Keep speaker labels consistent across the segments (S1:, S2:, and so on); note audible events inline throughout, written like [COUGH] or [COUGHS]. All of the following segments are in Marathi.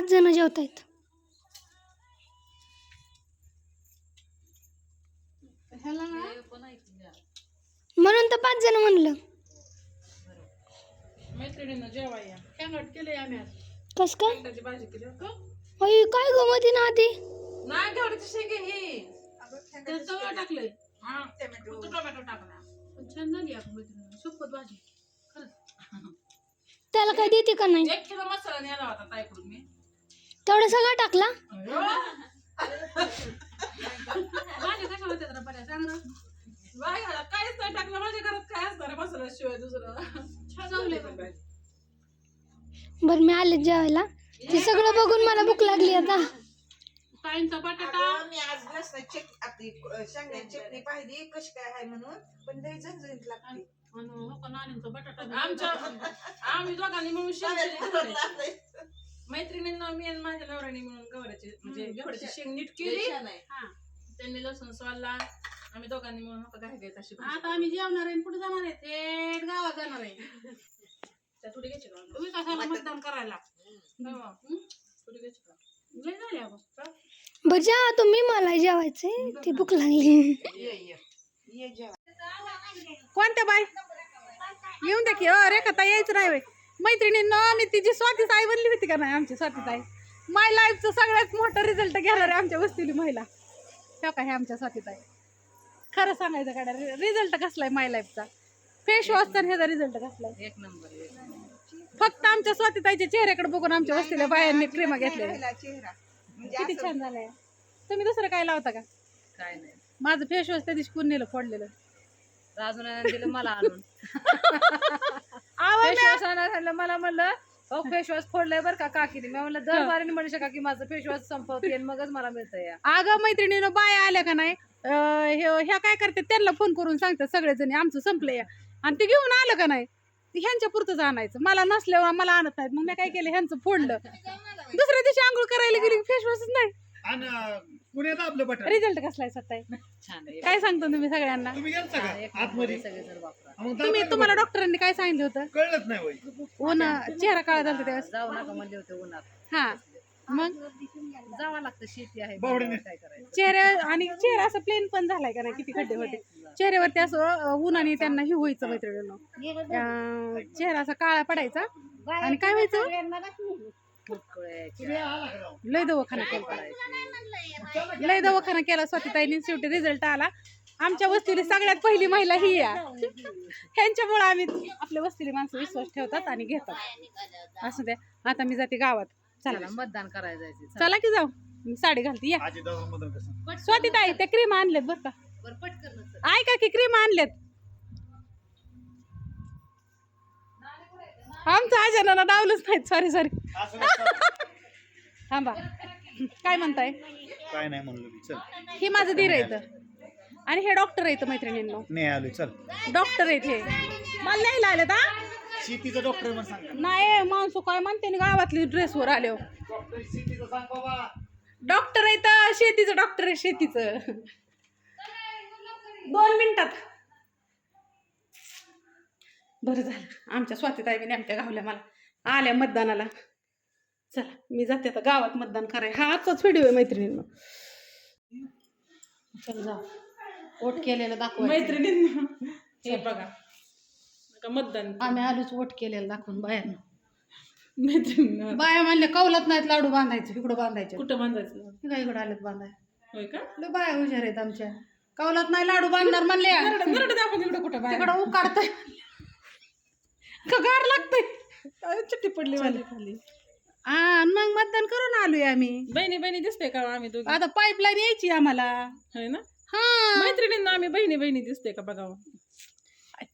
S1: पाच जण
S2: ह्याला ना
S1: म्हणून तर पाच जण म्हणलं.
S2: मैत्रिणीनं जेवाय या कॅंगट केले आम्ही आज.
S1: कस काय?
S2: भाजी केली का
S1: अय काय गमती ना आधी?
S2: नाही घेवडीची शेंगे हे. सगळं टाकलंय. हा फक्त टोमॅटो टाकला. पण छान झाली आपण मैत्रिणी सुपत भाजी. खरंच.
S1: त्याला काय देते का नाही?
S2: एक किलो मसाला नेला होता ताईकडून मी.
S1: तेवढा सगळा टाकला?
S2: काहीच नाही टाकलं माझ्या घरात काय असणार मसाल्याशिवाय दुसरं? छान.
S1: बरं मी आले जेवायला. ते सगळं बघून मला भूक लागली आता.
S2: बटाटा.
S3: अगं, मी आज आपली अ, चटणी पाहिली. कशी काय आहे म्हणून. पण लई झणझणीत लागते.
S2: आणि हो का नानींचा बटाटा. आमच्या आम्ही दोघांनी मिळून शेंग केली [LAUGHS] मैत्रिणींना मी आणि माझ्या नवऱ्याने मिळून गवऱ्याची म्हणजे गवऱ्याची शेंग नीट केली.
S3: छान आहे
S2: हा. त्यांनी लसूण सोलला. आम्ही दोघांनी मिळून आता घाई घेत अशी आता आम्ही जेवणार आहे पुढे जाणार आहे? थेट गावात जाणार आहे. त्या थोडी घ्यायची का? तुम्ही कशाला मतदान करायला? हं? थोडी घ्यायची का? लय झाली अवस्था
S1: बरं जेवा तुम्ही मला जेवायचंय? ती भूक लागली.
S2: कोणत्या बाय येऊन द्या की. अ रेखा यायचं नाही बाई. मैत्रिणींना मी तिची स्वातीच आई बनली होती का नाही आमची स्वातीच आई माय लाईफचं सगळ्यात मोठा रिझल्ट घेणार आहे आमच्या वस्तीली महिला. ठेव का हे आमच्या स्वातीत आहे खरं सांगायचं काढा रिझल्ट कसलाय माय लाईफचा फेस वॉशचा ह्याचा रिझल्ट कसलाय
S3: एक नंबर
S2: फक्त आमच्या स्वातीताईच्या चेहऱ्याकडे बघून आमच्या वस्तीला बायांनी क्रीमा घेतल्या किती छान झालंय. तुम्ही दुसरं काय लावता का?
S3: काय नाही.
S2: माझं फेस वॉश त्या दिवशी कोण नेलं फोडलेलं.
S3: अजून दिलं मला आणून. [LAUGHS]
S2: आवा
S4: फेस वॉश आणायला मला म्हणलं हो फेस वॉश फोडलंय बरं का काकीने. मी म्हणलं दर बारीने म्हणू शका की माझं फेस वॉश संपवते आणि मगच मला मिळतं या
S2: अगं मैत्रिणीनं बाया आल्या का नाही? अं, हे- ह्या काय करते त्यांना फोन करून सांगतात सगळेजणी आमचं संपलं या आणि ते घेऊन आलं का नाही? ते ह्यांच्या पुरतंच आणायचं. मला नसल्यावर मला आणत नाहीत. मग मी काय केलं? ह्यांचं फोडलं. दुसऱ्या दिवशी आंघोळ करायला गेली फेस वॉशच नाही.
S5: आणि पुण्यात आपलं बटन.
S2: रिझल्ट कसलाय सत्ताय
S4: छान आहे.
S2: काय सांगतो तुम्ही सगळ्यांना?
S5: तुम्ही गेलता का? आतमध्ये?
S4: सगळे जर वापरा.
S5: मग
S2: तुम्ही
S5: दाखवा
S2: तुम्हाला
S5: ना
S2: डॉक्टरांनी काय सांगितलं होतं.
S5: कळलंच नाही होय
S2: ऊन चेहरा काळा झाला त्यावेळेस.
S4: जाऊ नका म्हणले होते उन्हात.
S2: हा मग?
S4: जावं लागतं शेती आहे
S5: बावडीने.
S4: काय करायचं?
S2: चेहऱ्या आणि चेहरा असं प्लेन पण झालाय का नाही? किती खड्डे होते. चेहऱ्यावरती असं अं, उन्हाने त्यांना हे व्हायचं मैत्रिणीनं. अं, चेहरा असा काळा पडायचा. आणि काय व्हायचं? लय दवाखाना केला. लय दवाखाना केला स्वातीताईने शेवटी रिझल्ट आला. आमच्या वस्तीला सगळ्यात पहिली महिला ही या. ह्यांच्यामुळे आम्ही आपल्या वस्तीला माणसं विश्वास ठेवतात आणि घेतात. असं द्या. आता मी जाते गावात. चला.
S4: मतदान करायला जायचं
S2: चला. की जाऊ. मी साडी घालते. या.
S5: आजी दादा मधून कसं?
S2: स्वातीताई त्या क्रीम आणल्यात बरं का?
S4: बरं पटकन
S2: ऐका की क्रीम आणल्यात आमचं आजनाला डावलंच नाहीत. Sorry sorry. थांबा. काय म्हणताय?
S5: काय नाही म्हणलं मी. चल.
S2: हे माझं धीर येतं आणि हे डॉक्टर येतं मैत्रिणींनो.
S5: नाही आलोय चल.
S2: डॉक्टर आहेत हे. मला नाही आले का
S5: शेतीचा डॉक्टर म्हणून सांगा
S2: नाही माणसं काय म्हणते ना गावातली ड्रेसवर आले हो.
S5: डॉक्टर शेतीचं सांग बाबा.
S2: डॉक्टर येतं शेतीचं डॉक्टर आहे शेतीचं. दोन मिनिटात. बरं झालं. आमच्या स्वातीताईने आमच्या गावल्या मला. आल्या मतदानाला. चला मी जाते आता गावात मतदान कराय हा आजचाच व्हिडिओ आहे मैत्रिणींनो. चल जा वोट केलेलं दाखव
S6: मैत्रिणींना. हे बघा. नका मतदान
S2: आम्ही आलोच वोट केलेलं दाखवून बायांना.
S6: मैत्रिणींना.
S2: बाया म्हणले कौलात नाहीत लाडू बांधायचे इकडं बांधायचे.
S6: कुठं बांधायचं?
S2: काय इकडं आलेत बांधाय.
S6: होय का?
S2: लय बाया हुशार आहेत आमच्या. कौलात नाही लाडू बांधणार म्हणले
S6: नरड दाखव तिकडं कुठं बाहेर
S2: तिकडं उकाडतंय. का गार लागतंय?
S6: चिठ्ठी पडली माझी खाली.
S2: हा मग मतदान करून आलोय आम्ही.
S6: बहिणी बहिणी दिसते का आम्ही दोघी?
S2: आता पाईपलाईन यायची आम्हाला.
S6: होय ना?
S2: हा.
S6: मैत्रिणींना आम्ही बहिणी बहिणी दिसते का बघावं?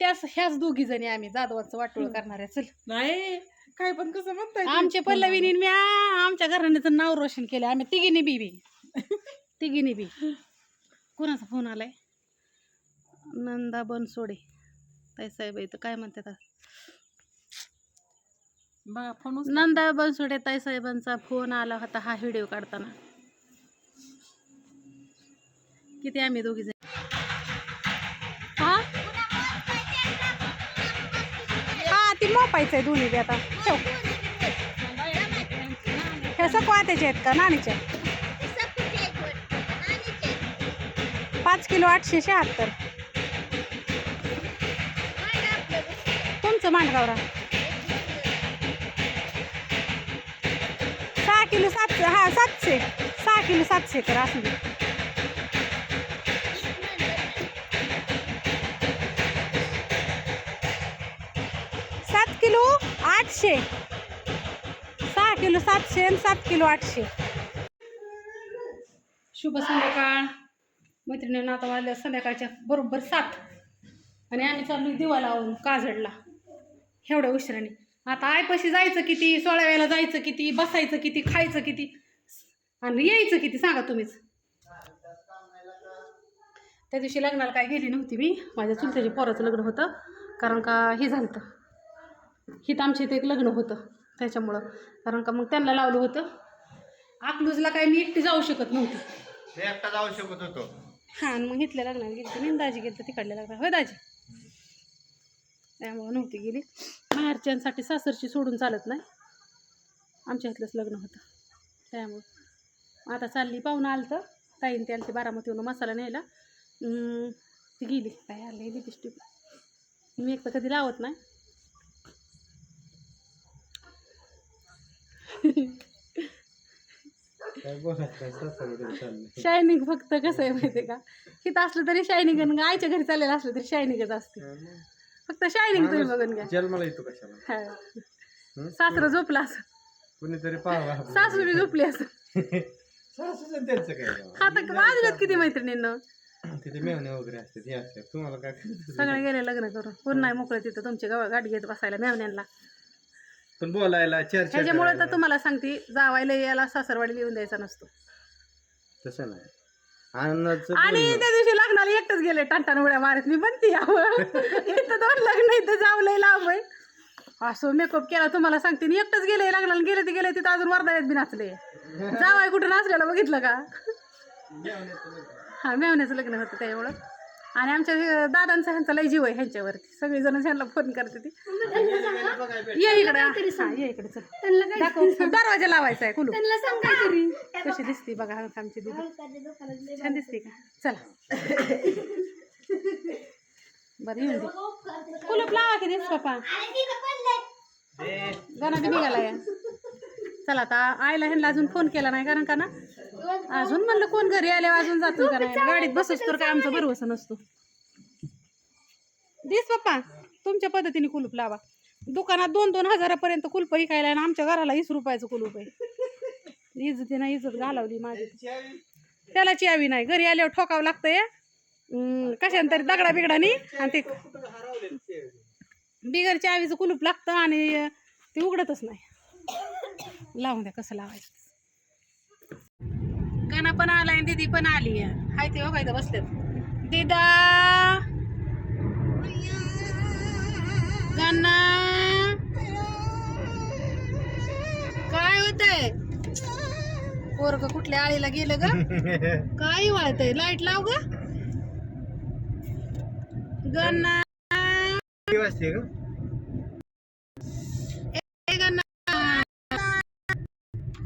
S2: त्याच ह्याच दोघी जणी आम्ही जाधवाचं वाटोळ करणाऱ्या चल.
S6: नाही काय पण कसं म्हणताय
S2: आमचे पल्लवीनी मी आमच्या घराण्याचं नाव रोशन केलं आम्ही तिघीने बी बी. [LAUGHS] तिघीने बी. कोणाचा फोन आलाय? नंदा बनसोडे. ताई साहेब इथं काय म्हणतात
S6: बघा फोन
S2: नंदा बनसोडे ताई साहेबांचा फोन आला होता हा व्हिडिओ काढताना. किती आम्ही दोघी जण. हा? हा ती मोपायचं आहे दोन्ही बी आता. ठेव. सकवा त्याचे आहेत का? नाणीच्या पाच किलो आठशे शहात्तर. तुमचं मांडगावरा. सहा किलो सातशे हा सातशे. सहा किलो सातशे तर असू दे. सात किलो आठशे. सहा किलो सातशे आणि सात किलो आठशे. शुभ संध्याकाळ. मैत्रिणींना आता वाजल्या संध्याकाळच्या बरोबर सात. आणि आम्ही चालू दिवा लावून काजडला. एवढ्या उशिराने. आता आयपाशी जायचं किती सोळा वेळेला जायचं किती बसायचं किती खायचं किती? आणि यायचं किती? सांगा तुम्हीच. त्या दिवशी लग्नाला काय गेली नव्हती मी. माझ्या चुलत्याच्या पोराचं लग्न होतं. कारण का हे झालं होतं हिथं आमच्या इथं एक लग्न होतं त्याच्यामुळं. कारण का मग त्यांना लावलं होतं. अकलूजला काय मी एकटी जाऊ शकत नव्हती.
S5: एकटा जाऊ शकत होतो.
S2: हां आणि मग इथल्या लग्नाला गेली होती. आणि दाजी गेली तर तिकडल्या लग्नाला. होय दाजी? त्यामुळं नव्हती गेली. माहेरच्यांसाठी सासरची सोडून चालत नाही. आमच्या इथलंच लग्न होतं. त्यामुळं आता चालली पाहुणं आलं तर ताईन ते आलं ते बारामतीवरून मसाला न्यायला. ती गेली. काय आलं लिपस्टिक मी एक तर कधी लावत नाही. शायनिंग फक्त कसं आहे माहिती का? इथं असलं तरी शायनिंग आईच्या घरी चाललेलं असलं तरी शायनिंगच असते. फक्त शायनिंग तुम्ही बघून घ्या.
S7: जन्माला येतो कशाला?
S2: हा. सासरं झोपलं असं.
S7: कुणीतरी पाहावा
S2: सासू बी झोपली असं. [LAUGHS]
S7: सासूचं त्यांचं काय?
S2: आता वाजल्यात किती मैत्रिणींना?
S7: तिथे मेवणे वगैरे असते असते तुम्हाला काय करायचं?
S2: सगळे गेले लग्न करून. पुन्हा नाही मोकळे तिथं. तुमची गाव गाडी घेत बसायला मेवण्यांना
S7: पण बोलायला चर्चा
S2: ह्याच्यामुळे तर
S7: करायला.
S2: तुम्हाला सांगते जावायला याला सासरवाडी लिहून द्यायचा नसतो.
S7: तसं नाही. आनंदाचं
S2: आणि. त्या दिवशी लग्नाला एकटंच गेले टांटान उड्या मारत. मी म्हणते यावं इथं दोन लग्न इथं जाऊ लय लांब आहे. असं मेकअप केला तुम्हाला सांगते आणि एकटंच गेले लग्नाला गेले ते गेले तिथं अजून वर्धायत बी नाचले. जावाय कुठं नाचलेलं बघितलं का? हा मेवण्याचं लग्न होतं त्यामुळं आणि आमच्या दादांचा ह्यांचा लय जीव आहे ह्यांच्यावरती. सगळेजण ह्यांना फोन करते ती. ये इकडे. हा ये इकडे चल. दाखव. दरवाजा लावायचा आहे कुलू कशी दिसते बघा आमची दीदी. छान दिसते का? चला. बरं येऊन दे. [LAUGHS] कुलूप लावा की दिस पप्पा गाणं बी निघालाय चला आता आईला ह्यांना अजून फोन केला नाही कारण का ना अजून म्हणलं कोण घरी आल्यावर अजून जातो का नाही? गाडीत बसच तर काय आमचा भरवसा नसतो. दिस पप्पा तुमच्या पद्धतीने कुलूप लावा. दुकानात दोन दोन हजारापर्यंत कुलप विकायला आणि आमच्या घराला वीस रुपयाचं कुलूप आहे. इज्जतीनं इज्जत घालवली माझी. त्याला चियावी नाही. घरी आल्यावर ठोकावं लागतंय. कशाने तरी दगडा बिगडानी आणि ते? बिगर चावीचं कुलूप लागतं आणि ते उघडतच नाही. लावून द्या कसं लावायचं. गाणं पण आलाय दीदी पण आली आहे. हाय ते बघा इथं बसलेत. दिदा! गाणं काय होतंय? पोरग कुठल्या आळीला गेलं ग? [LAUGHS] काय वाळतंय? लाइट लाव ग. गन्ना
S7: किती वाजते ग.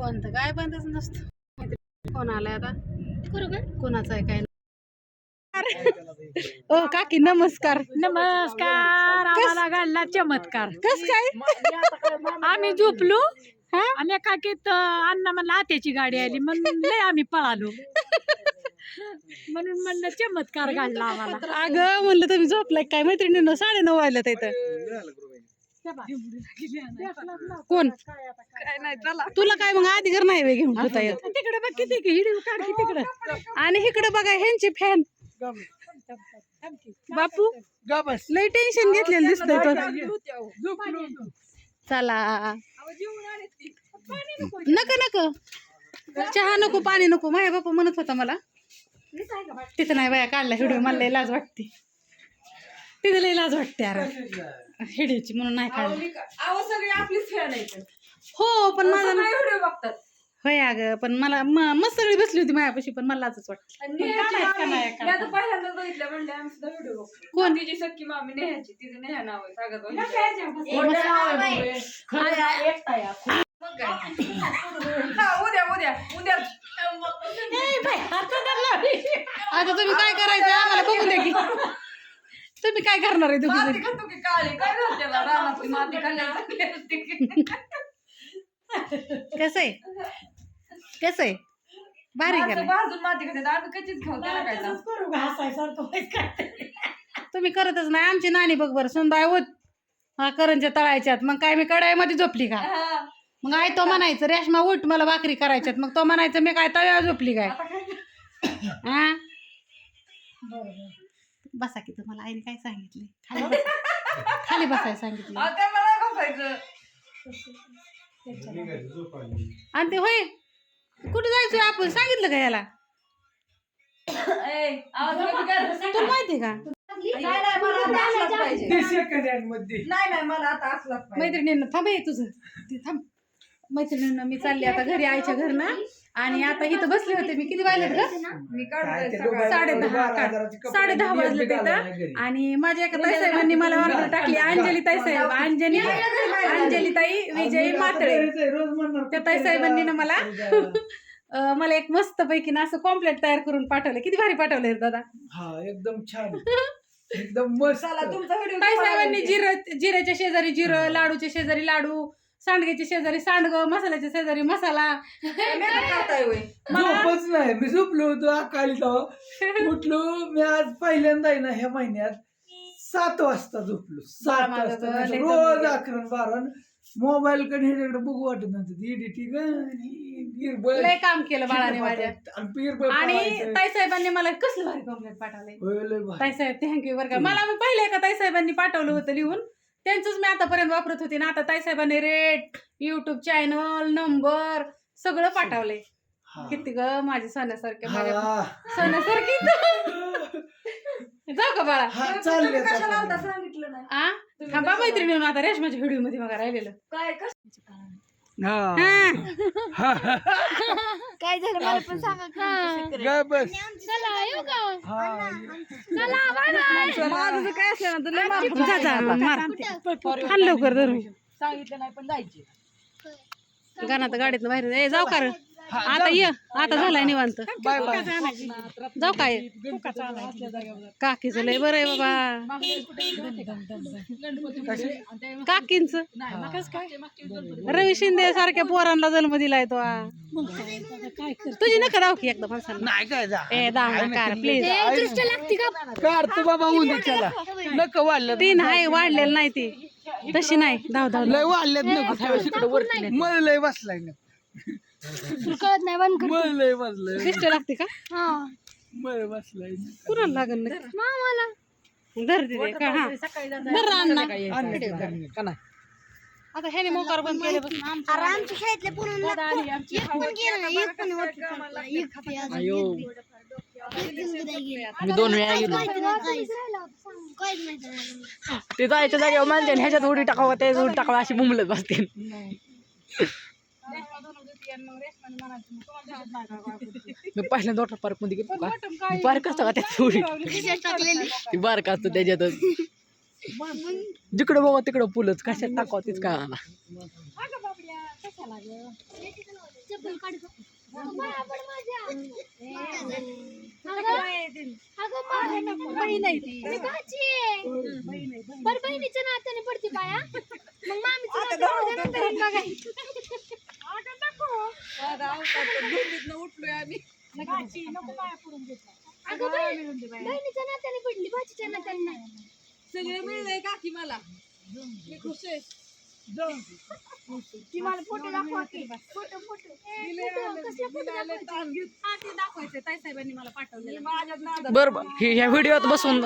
S2: फोन तर काय बंदच नसतो. फोन आलाय आता. कोणाचा आहे काय ओ काकी नमस्कार.
S4: नमस्कार आम्हाला घडला चमत्कार.
S2: कस काय?
S4: आम्ही झोपलो. आम्ही काकीत अण्णा म्हणलं आत्याची गाडी आली. म्हणून लय आम्ही पळालो. म्हणून म्हणलं चमत्कार घडला आम्हाला.
S2: अगं म्हणलं तुम्ही झोपलाय काय? मैत्रिणीनं साडे नऊ वाजल्यात इथं. कोण? तुला काय मग आधी घर नाही वे घेऊन होता येत?
S4: तिकडे बघ किती हिडी काढ की तिकडे.
S2: आणि इकडे बघा ह्यांचे फॅन बापू लय टेन्शन घेतलेलं दिसतंय तो. चला नका नका चहा नको पाणी नको. माझ्या बापा म्हणत होता मला. तिथं नाही बाया काढला व्हिडिओ मला लाज वाटते. तिथं लय लाज वाटते अरे. हिडीची म्हणून नाही काढली. अहो सगळी आपलीच खेळ हो पण माझा नाही व्हिडिओ बघतात. होय अगं पण मला मस्त सगळी बसली होती माझ्यापाशी पण मला लाजच वाटत
S8: उद्या उद्या उद्या.
S2: आता तुम्ही काय करायचं? तुम्ही काय करणार आहे
S8: माती
S2: तुम्ही
S8: खातो की काळी? काय झालं त्याला रानातली माती खाल्ल्याला चांगली असते की.
S2: कसं आहे? कसं आहे? भारी करा
S8: भाजून माती खाते आम्ही कधीच खाऊ त्याला काय जातं.
S2: तुम्ही करतच नाही. आमची नानी बघ बरं सुनबाय होत हा करंच्या तळायच्यात. मग काय मी कडाईमध्ये झोपली का?
S8: हा.
S2: मग आई तो म्हणायचं रेशमा उठ मला भाकरी करायच्यात. मग तो म्हणायचं मी काय तव्यावर झोपली काय? हा बसा की तुम्हाला आईने काय सांगितले? खाली बसा. [LAUGHS] खाली बसायला सांगितलं.
S8: आता मला बसायचं.
S2: आणि ते होय कुठे जायचोय आपण? सांगितलं का याला? [COUGHS]
S8: ए, आवाज?
S2: तुला माहितीये का?
S8: नाही नाही मला आता असलाच पाहिजे. नाही नाही मला आता असलाच पाहिजे.
S2: मैत्रिणींना थांब हे तुझं. ते थांब. मैत्रिणींना मी चालली आता घरी आईच्या घर ना आणि आता इथं बसले होते. मी किती
S8: मी सकाळी.
S2: साडे दहा साडे दहा वाजले तिथं आणि माझ्या एका ताई साहेबांनी मला ऑर्डर टाकली. अंजली ताई साहेब अंजनी अंजली ताई विजय मातळे त्या ताई साहेबांनी ना मला मला एक मस्त पैकी ना असं कॉम्प्लेट तयार करून पाठवलं. किती भारी पाठवलंय दादा.
S9: हा एकदम छान. एकदम मस्त.
S8: चला तुमचा व्हिडिओ
S2: ताई साहेबांनी जिरं जिऱ्याच्या शेजारी जिरं लाडूच्या शेजारी लाडू सांडग्याच्या शेजारी सांडग मसाल्याच्या शेजारी मसाला.
S8: होय
S9: झोपच नाही. मी झोपलो होतो अकाली तेव्हा उठलो. मी आज पहिल्यांदा आहे ना ह्या महिन्यात सात वाजता झोपलो. सात वाजता.
S2: लय
S9: रोज
S2: जमलं.
S9: अकरा बारा. मोबाईल कडे ह्याच्याकडे बघू वाटत नव्हतं. एडिटिंग
S2: लय काम केलं बाळाने माझ्या. आणि ताई साहेबांनी मला कसलं भारी कॉम्प्लेट पाठवलंय. ताई साहेब थँक्यू बरं का. मला मी पहिले एका ताई साहेबांनी पाठवलं होतं लिहून. त्यांचंच मी आतापर्यंत वापरत होते ना. आता ताई साहेबांनी रेट युट्यूब चॅनल नंबर सगळं पाठवलंय किती ग माझी सोन्यासारख्या माझ्या सोन्यासारखी जाऊ का बाळा?
S9: चालले
S8: कशाला आलता सांगितलं नाही.
S2: आ? थांबा मैत्रिणी आता रेशमाच्या व्हिडिओमध्ये बघा राहिलेलं.
S8: काय कस
S1: काय झालं? मला पण सांगा
S9: बस.
S1: चला येऊ का? चला
S8: माझं काय असलं ना तर लय मार.
S2: जा जा मार. हाण लवकर धरून.
S8: सांगितलं नाही पण जायचे.
S2: गाणं तर गाडीत बाहेर ए जाऊ का रे? आता ये आता झालाय निवांत.
S9: बाय बाय
S2: जाऊ काय काकीच लय बरं आहे बाबा. काकींच. रवी शिंदे सारख्या पोरांना जन्म दिलाय तो. तुझी नका दाव की एकदा माणसाला
S9: नाही काय जा.
S2: ए दाव प्लीज
S9: काढतो बाबा नको वाढलं.
S2: ती नाही वाढलेली नाही ती. तशी नाही. धाव धाव
S9: लय वाढल्यात वरती मला लय बसलाय ना.
S1: तुला कळत नाही बंद
S9: मला लय बसलाय.
S2: दिष्ट लागते का?
S1: हा.
S9: मला बसलाय
S2: कुणाला लागल ना
S1: मामाला
S2: धर तिथे का हा. धर अण्णा. आता ह्याने मोकार बंद
S1: अरे आमच्या शाळेतल्या पोरांना एक पण गेलं नाही एक पण वाटत
S8: मी दोन वेळा गेलो. ते जायच्या जागेवर मानते ह्याच्यात उडी टाकावं त्याच्यात उडी टाकावं अशी बुमलत बसते. मी पहिल्यांदा वॉटर पार्कमध्ये गेलो का? पार्क असतं का त्यात उडी बारक असतं त्याच्यातच. जिकडं बघा तिकडं पुलच कशात टाकावं तीच काय
S1: बहीण आहे ती. बरं, बहिणीच्या नात्याने पडते पाया मग अगं, बहिणीच्या नात्याने पडली भाजीच्या नात्याने
S8: सगळं मिळलंय काकी मला मी खुश आहे
S1: ती मला फ़ोटो दाखवते फ़ोटो फ़ोटो फ़ोटो कसला फ़ोटो दाखवायचे?
S2: हा ताई साहेबांनी मला पाठवलेलं.
S8: बरोबर हे ह्या व्हिडिओत बसून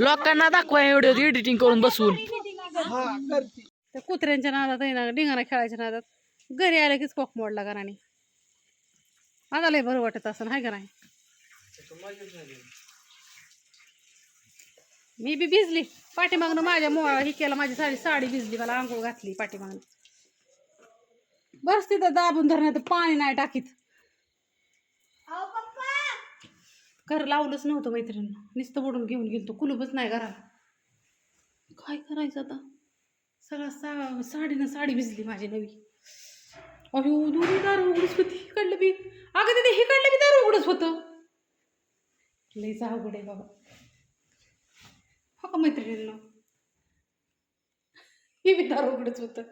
S8: लोकांना दाखवा ह्या व्हिडिओत एडिटिंग करून
S9: हा करते.
S2: त्या कुत्र्यांच्या नादात आहे ना ढिंगाणा खेळायच्या नादात. घरी आलं कीच कोक मोडला घराने आता लय बरं वाटत असं हाय का नाही? मी बी भिजली. पाठीमागनं माझ्या मोळा ही केला माझी साडी साडी भिजली मला आंघोळ घातली पाठीमागनं. बस तिथं दाबून धरण्यात पाणी नाही टाकीत. घर लावलंच नव्हतं मैत्रिणी नुसतं बुडून घेऊन गेलतो कुलूपच नाही घराला. काय करायचं आता? सगळं सा साडीनं साडी भिजली माझी नवी. अयो दोन्ही दार उघडच होती. हिकडलं बी. अगं तिथे हिकडलं बी दार उघडच होतं. लईच अवघड आहे बाबा. हो का मैत्रिणींना? हे बी दार उघडच होतं.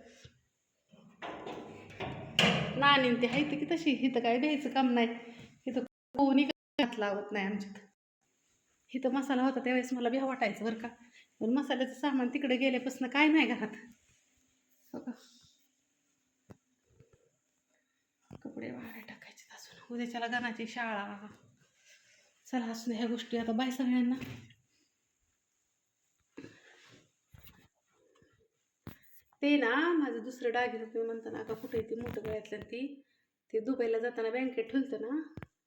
S2: नाणी ते आहे की तशी हिथं काय द्यायचं काम नाही. इथं कोणी हात लावत नाही आमच्यात. इथं मसाला होता त्यावेळेस मला भ्या वाटायचं बरं का. पण मसाल्याचं सामान तिकडे गेल्यापासून काय नाही घरात. हो का? कपडे वाळायला टाकायचे अजून. उद्याच्याला गाण्याची शाळा. चला असून ह्या गोष्टी. आता बाय सगळ्यांना. ते ना माझं दुसरं डागिन तुम्ही म्हणता ना का कुठे ती मोठं गळ्यातलं ती ते दुबईला जाताना बँकेत ठेवतं ना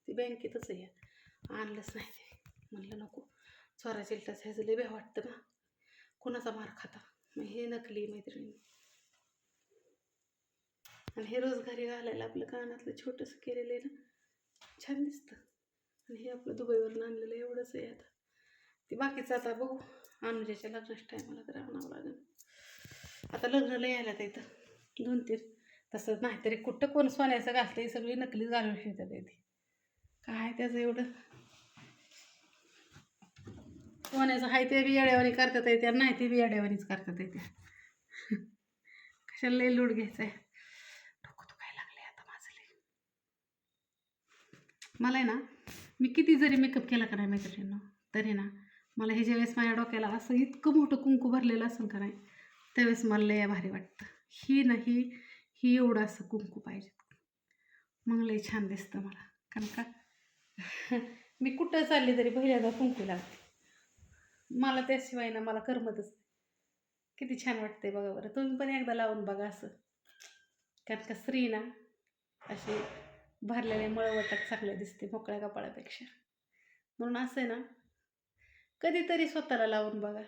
S2: ती बँकेतच आहे. आणलंच नाही ते. म्हणलं नको. चोरा चिलटाच ह्याचं लय भ्या वाटतं ना कोणाचा मार खाता? मग हे नकली मैत्रिणी. आणि हे रोजगारी घालायला आपलं कानातलं छोटंसं केलेलं आहे ना छान दिसतं. आणि हे आपलं दुबईवरून आणलेलं एवढंच आहे आता. ते बाकीचं आता बघू. अनुजाच्या लग्नाच्या टायमाला तर आणावं लागेल. आता लग्नाला यायला तर इथं. दोन तीन. तसं नाहीतरी कुठं कोण सोन्याचं घातलं सगळी नकलीच घालून शिकतात इथे काय त्याचं एवढं? सोन्याचं आहे ते बी येड्यावानी करतात येते आणि नाही ते बी येड्यावानीच करतात येते कशाला लई लूट घ्यायचं आहे डोकं दुखायला लागले आता माझं लई मला आहे ना मी किती जरी मेकअप केला का नाही मैत्रिणींनो तरी ना मला हे ज्यावेळेस माझ्या डोक्याला असं इतकं मोठं कुंकू भरलेलं असेल का नाही त्यावेळेस मला लय भारी वाटतं. ही ना ही ही एवढं असं कुंकू पाहिजे मग लय छान दिसतं मला. कारण का? मी कुठं चालली तरी पहिल्यांदा कुंकू लागते. मला त्याशिवाय ना मला करमतच नाही. किती छान वाटते बघा बरं. तुम्ही पण एकदा लावून बघा असं. कारण का स्त्री ना अशी भरलेले मळवटात चांगले दिसते मोकळ्या कपाळापेक्षा. म्हणून असं आहे ना कधीतरी स्वतःला लावून बघा.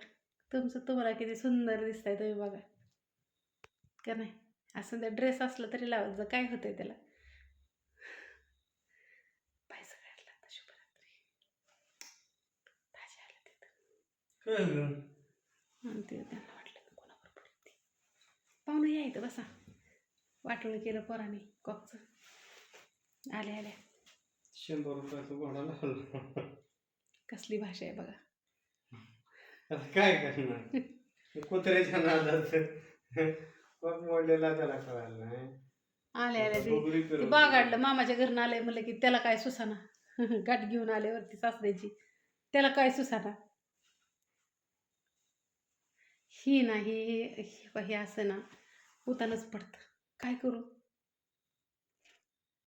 S2: तुमचं तुम्हाला किती सुंदर दिसतंय तुम्ही बघा. का नाही? असं त्या ड्रेस असला तरी लावत जा काय होतंय त्याला. त्यांना वाटलं पाहुणं या इथं बसा. वाटोळं केलं पोराने कॉकचं. आल्या आल्या.
S7: शंभर रुपयाचं
S2: कसली भाषा आहे बघा.
S7: आता काय करणार? कुत्र्याच्या नादात मग मोडलेला त्याला कळायला नाही.
S2: आले आले ते
S7: बघुरी
S2: ते
S7: फिरवली.
S2: बागाडलं मामाच्या घरनं आलंय म्हणलं की त्याला काय सुसाना? [LAUGHS] गाठ घेऊन आले वरती सासऱ्याची. त्याला काय सुसाना? ही नाही हे हे असं ना उतानच पडतं. काय करू?